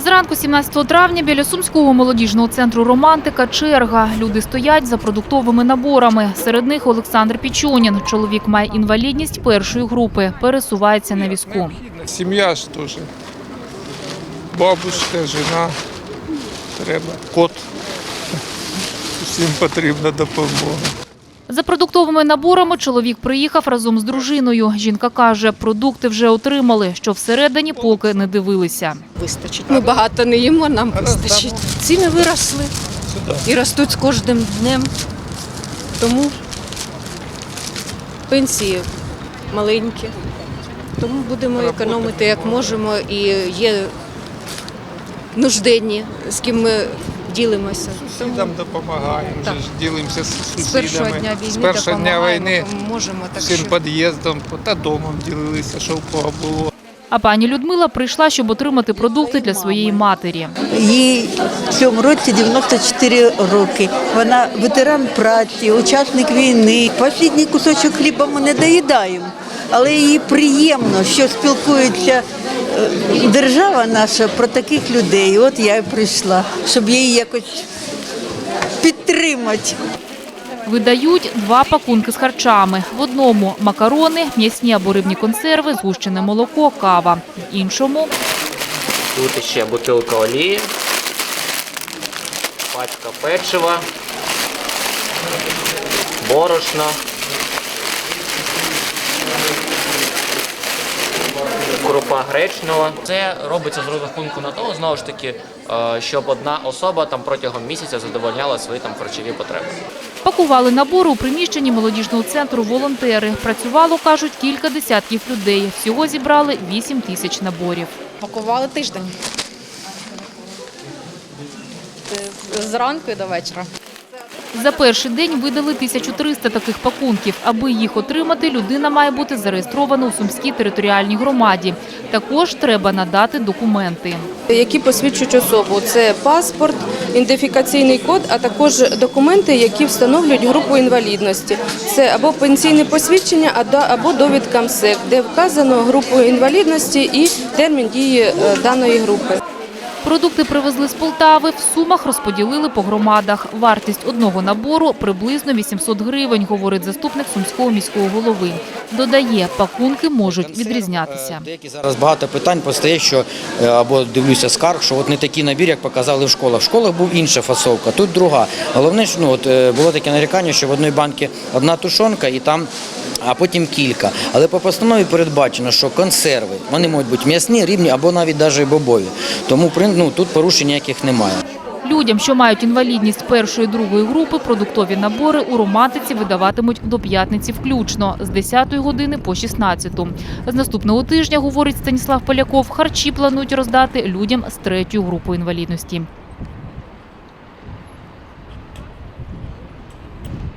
Зранку 17 травня біля Сумського молодіжного центру «Романтика» черга. Люди стоять за продуктовими наборами. Серед них Олександр Пічонін. Чоловік має інвалідність першої групи, пересувається на візку. Сім'я ж теж. Бабушка, жена, треба, кот. Всім потрібна допомога. За продуктовими наборами чоловік приїхав разом з дружиною. Жінка каже, продукти вже отримали, що всередині поки не дивилися. вистачить. Ми багато не їмо, нам вистачить. Ціни виросли і ростуть з кожним днем. Тому пенсії маленькі. Тому будемо економити як можемо і є нужденні, з ким ми ділимося. Тому Сусідам допомагаємо, Так. ж ділимося з з першого дня війни з першого дня війни можемо. Так всім що під'їздом та домом ділилися, що в кого було. А пані Людмила прийшла, щоб отримати продукти для своєї матері. Їй в цьому році 94 роки. Вона ветеран праці, учасник війни. Послідній кусочок хліба ми не доїдаємо, але їй приємно, що спілкується е, держава наша про таких людей. От я і прийшла, щоб її якось підтримати. Видають два пакунки з харчами. В одному – макарони, м'ясні або рибні консерви, згущене молоко, кава. В іншому Тут ще бутилка олії, пачка печива, борошно. Крупа. Це робиться з розрахунку на того, знову ж таки, е, щоб одна особа там протягом місяця задовольняла свої там харчові потреби. пакували набори у приміщенні молодіжного центру волонтери. Працювало, кажуть, кілька десятків людей. Всього зібрали 8 тисяч наборів. Пакували тиждень. Е, Зранку і до вечора. За перший день видали 1300 таких пакунків. Аби їх отримати, людина має бути зареєстрована у Сумській територіальній громаді. Також треба надати документи. які посвідчують особу. Це паспорт, ідентифікаційний код, а також документи, які встановлюють групу інвалідності. Це або пенсійне посвідчення, або довідка МСЕК, де вказано групу інвалідності і термін дії е, даної групи. Продукти привезли з Полтави, в Сумах розподілили по громадах. Вартість одного набору – приблизно 800 гривень, говорить заступник Сумського міського голови. Додає, пакунки можуть відрізнятися. Деякі зараз багато питань постає, що е, або дивлюся скарг, що от не такий набір, як показали в школах. В школах був інша фасовка, тут друга. Головне, що ну от е, було таке нарікання, що в одній банці одна тушонка і там. А потім кілька. Але по постанові передбачено, що консерви вони можуть бути м'ясні, рівні або навіть навіть бобові. Тому ну, тут порушень ніяких немає. Людям, що мають інвалідність першої другої групи, продуктові набори у романтиці видаватимуть до п'ятниці включно з 10 години по 16. З наступного тижня, говорить Станіслав Поляков, харчі планують роздати людям з третьою групою інвалідності.